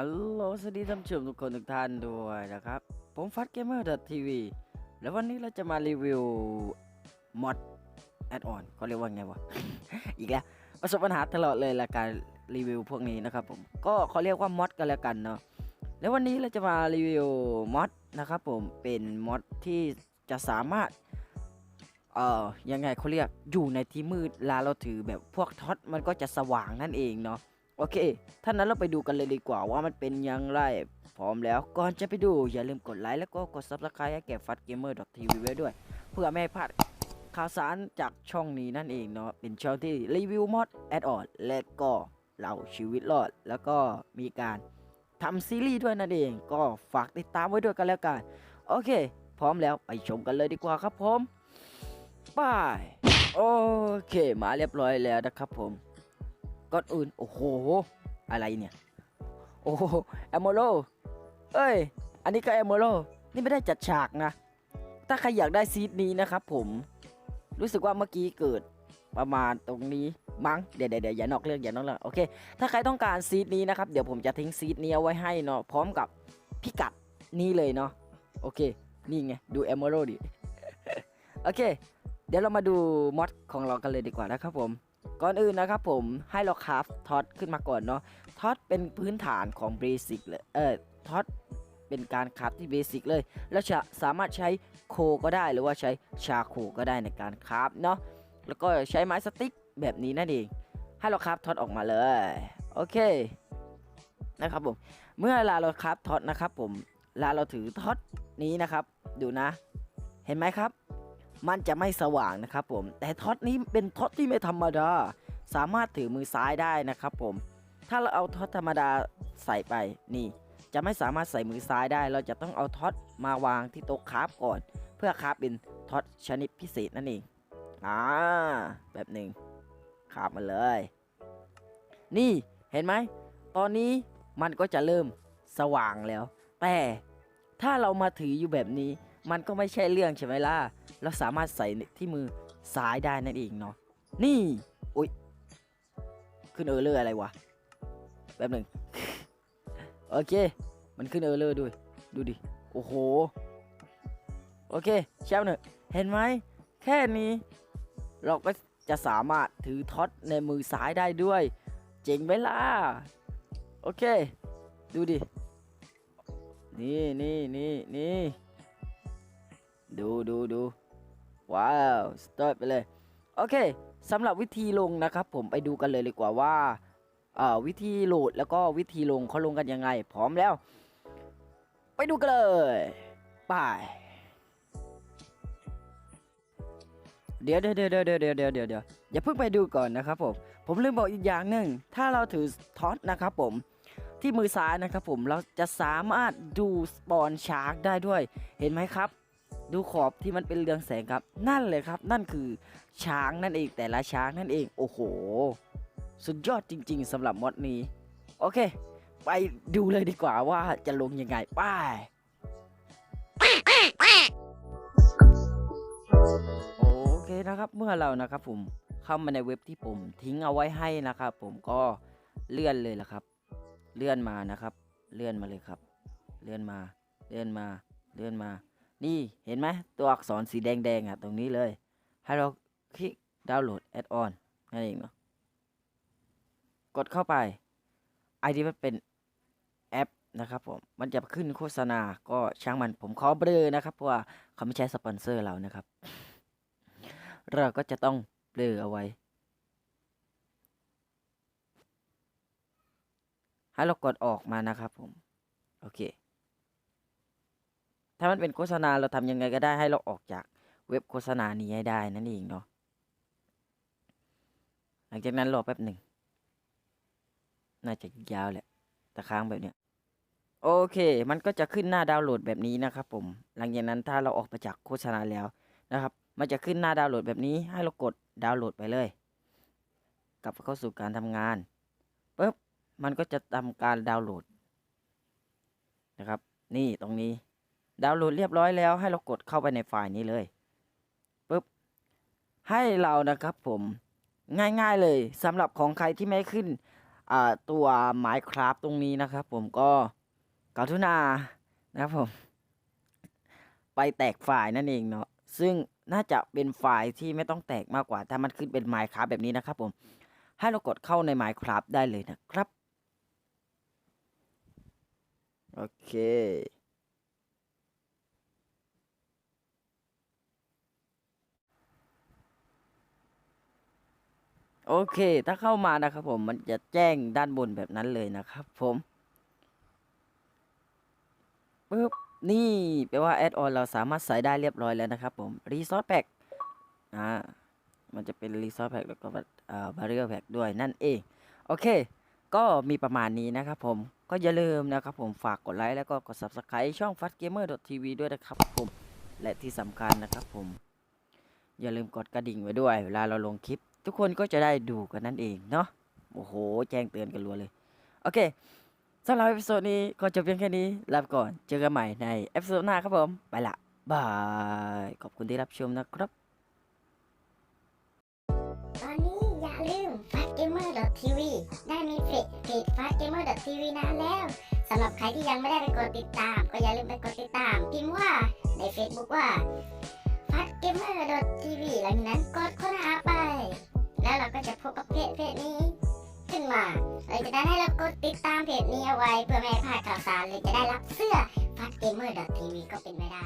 ฮัลโหลสวัสดีท่านผู้ชมทุกคนทุกท่านด้วยนะครับ ผมฟัดเกมเมอร์ดทีวีแล้ววันนี้เราจะมารีวิวมอดแอดออนเขาเรียกว่าไงวะ อีกแล้วประสบปัญหาตลอดเลยละการรีวิวพวกนี้นะครับผม ก็เขาเรียกว่ามอดกันแล้วกันเนาะ แล้ววันนี้เราจะมารีวิวมอดนะครับผม เป็นมอดที่จะสามารถ เอ่อ ยังไงเขาเรียก อยู่ในที่มืดเวลาเราถือแบบพวกท็อตมันก็จะสว่างนั่นเองเนาะ โอเคท่านั้นเราไปดูกันเลยดีกว่าว่ามันเป็นยังไรพร้อมแล้ว ก่อนจะไปดูอย่าลืมกดไลค์แล้วก็กด subscribe ให้แก่ฟัดเกมเมอร์ทีวีไว้ด้วย เพื่อไม่ให้พลาดข่าวสารจากช่องนี้นั่นเองเนาะ เป็นช่องที่รีวิวมอดแอดออนและก็เล่าชีวิตรอด แล้วก็มีการทำซีรีส์ด้วยนั่นเอง ก็ฝากติดตามไว้ด้วยกันแล้วกัน โอเค พร้อมแล้วไปชมกันเลยดีกว่าครับผมไปโอเค มาเรียบร้อยแล้วนะครับผม ก่อนอื่น โอ้โห อะไรเนี่ย โอ้โหแอมโมโลเอ้ย อันนี้ก็แอมโมโลนี่ไม่ได้จัดฉากนะ ถ้าใครอยากได้ซีดนี้นะครับผม รู้สึกว่าเมื่อกี้เกิดประมาณตรงนี้มั้งเดี๋ยวเดี๋ยวเดี๋ยวอย่านอกเรื่องอย่านอกเรื่องโอเค ถ้าใครต้องการซีดนี้นะครับเดี๋ยวผมจะทิ้งซีดนี้เอาไว้ให้เนาะพร้อมกับพิกัดนี้เลยเนาะโอเค นี่ไงดูแอมโมโลดิโอเค เดี๋ยวเรามาดูมอดของเรากันเลยดีกว่านะครับผม ก่อนอื่นนะครับผมให้เราคราฟท็อตขึ้นมาก่อนเนาะท็อตเป็นพื้นฐานของเบสิกเลยเออท็อตเป็นการคราฟที่เบสิกเลย แล้วจะสามารถใช้โคก็ได้หรือว่าใช้ชาโคก็ได้ในการคราฟเนาะแล้วก็ใช้ไม้สติ๊กแบบนี้นั่นเองให้เราคราฟท็อตออกมาเลยโอเคนะครับผมเมื่อเวลาเราคราฟท็อตนะครับผมลาเราถือท็อตนี้นะครับ ดูนะ เห็นไหมครับ มันจะไม่สว่างนะครับผม แต่ท็อตนี้เป็นท็อตที่ไม่ธรรมดา สามารถถือมือซ้ายได้นะครับผม ถ้าเราเอาท็อตธรรมดาใส่ไปนี่ จะไม่สามารถใส่มือซ้ายได้ เราจะต้องเอาท็อตมาวางที่โต๊ะคราฟก่อน เพื่อคราฟเป็นท็อตชนิดพิเศษนั่นเองอ่าแบบหนึ่งคราฟมาเลย นี่เห็นไหมตอนนี้มันก็จะเริ่มสว่างแล้ว แต่ถ้าเรามาถืออยู่แบบนี้ มันก็ไม่ใช่เรื่องใช่ไหมล่ะ เราสามารถใส่ที่มือซ้ายได้นั่นเองเนาะ นี่อุ้ยขึ้นเออร์เลอร์อะไรวะแป๊บหนึ่งโอเค มันขึ้นเออร์เลอร์ด้วย ดูดิ โอ้โห โอเคเช้าหนึ่งเห็นไหม แค่นี้ เราก็จะสามารถถือท็อตในมือซ้ายได้ด้วย เจ๋งไหมล่ะ โอเค ดูดิ นี่นี่นี่นี่ ดูดูดูว้าวสตาร์ทไปเลย โอเคสำหรับวิธีลงนะครับผมไปดูกันเลยดีกว่าว่าวิธีโหลดแล้วก็วิธีลงเขาลงกันยังไง พร้อมแล้ว ไปดูกันเลยไปเดี๋ยวเดี๋ยวเดี๋ยวเดี๋ยวเดี๋ยวเดี๋ยวเดี๋ยวเดี๋ยวอย่าเพิ่งไปดูก่อนนะครับผมผมลืมบอกอีกอย่างหนึ่งถ้าเราถือท็อตนะครับผมที่มือซ้ายนะครับผมเราจะสามารถดูสปอนชาร์กได้ด้วยเห็นไหมครับ ดูขอบที่มันเป็นเรืองแสงครับ นั่นเลยครับ นั่นคือช้างนั่นเองแต่ละช้างนั่นเองโอ้โห สุดยอดจริง ๆสำหรับมอดนี้ โอเค ไปดูเลยดีกว่าว่าจะลงยังไงไป้ายโอเคนะครับเมื่อเรานะครับผมเข้ามาในเว็บที่ผมทิ้งเอาไว้ให้นะครับ ผมก็เลื่อนเลยละครับ เลื่อนมานะครับ เลื่อนมาเลยครับ เลื่อนมา เลื่อนมา เลื่อนมา นี่เห็นไหมตัวอักษรสีแดงๆอะตรงนี้เลย ให้เราคลิกดาวน์โหลดแอดออนนั่นเองเนาะกดเข้าไปไอที่มันเป็นแอปนะครับผมมันจะขึ้นโฆษณาก็ช่างมันผมขอเบลอนะครับ เพราะว่าเขาไม่ใช่สปอนเซอร์เรานะครับ เราก็จะต้องเบลอเอาไว้ ให้เรากดออกมานะครับผม โอเค ถ้ามันเป็นโฆษณาเราทำยังไงก็ได้ให้เราออกจากเว็บโฆษณานี้ให้ได้นั่นเองเนาะหลังจากนั้นรอแป๊บหนึ่งน่าจะยาวแหละแต่ค้างแบบเนี้ยโอเค มันก็จะขึ้นหน้าดาวน์โหลดแบบนี้นะครับผม หลังจากนั้นถ้าเราออกไปจากโฆษณาแล้วนะครับ มันจะขึ้นหน้าดาวน์โหลดแบบนี้ให้เรากดดาวน์โหลดไปเลย กลับเข้าสู่การทำงานปุ๊บมันก็จะทำการดาวน์โหลดนะครับ นี่ตรงนี้ ดาวน์โหลดเรียบร้อยแล้ว ให้เรากดเข้าไปในไฟล์นี้เลยปุ๊บให้เรานะครับผมง่ายๆเลยสำหรับของใครที่ไม่ขึ้นตัว Minecraft ตรงนี้นะครับผมก็กรุณานะครับผม ไปแตกไฟล์นั่นเองเนาะซึ่งน่าจะเป็นไฟล์ที่ไม่ต้องแตกมากกว่า ถ้ามันขึ้นเป็น Minecraft แบบนี้นะครับผม ให้เรากดเข้าใน Minecraft ได้เลยนะครับ โอเค โอเค ถ้าเข้ามานะครับผมมันจะแจ้งด้านบนแบบนั้นเลยนะครับผมปึ๊บนี่แปลว่าแอดออนเราสามารถใส่ได้เรียบร้อยแล้วนะครับผม Resource Pack อ่ามันจะเป็น Resource Pack แล้วก็อ่า Barrier Pack ด้วยนั่นเอง โอเค ก็มีประมาณนี้นะครับผมก็อย่าลืมนะครับผมฝากกดไลค์แล้วก็กด Subscribe ช่อง fastgamer.tv ด้วยนะครับผมและที่สำคัญนะครับผม อย่าลืมกดกระดิ่งไว้ด้วย เวลาเราลงคลิป ทุกคนก็จะได้ดูกันนั่นเองเนาะโอ้โห แจ้งเตือนกันรัวเลย โอเคสำหรับเอพิโซดนี้ก็จบเพียงแค่นี้ลาไปก่อนเจอกันใหม่ในเอพิโซดหน้าครับผม ไปละบาย ขอบคุณที่รับชมนะครับ ตอนนี้อย่าลืม fastgamer.tv ได้มีเพจเพจ fastgamer.tv นานแล้วสำหรับใครที่ยังไม่ได้ไปกดติดตาม ก็อย่าลืมไปกดติดตามพิมพ์ว่าใน Facebook ว่า fastgamer.tv หลังนั้นกดค้นหาไป เพจนี้ขึ้นมาหลังจากนั้นให้เรากดติดตามเพจนี้เอาไว้เพื่อไม่ให้พลาดข่าวสารหรือจะได้รับเสื้อ fastgamer.tv ก็เป็นไม่ได้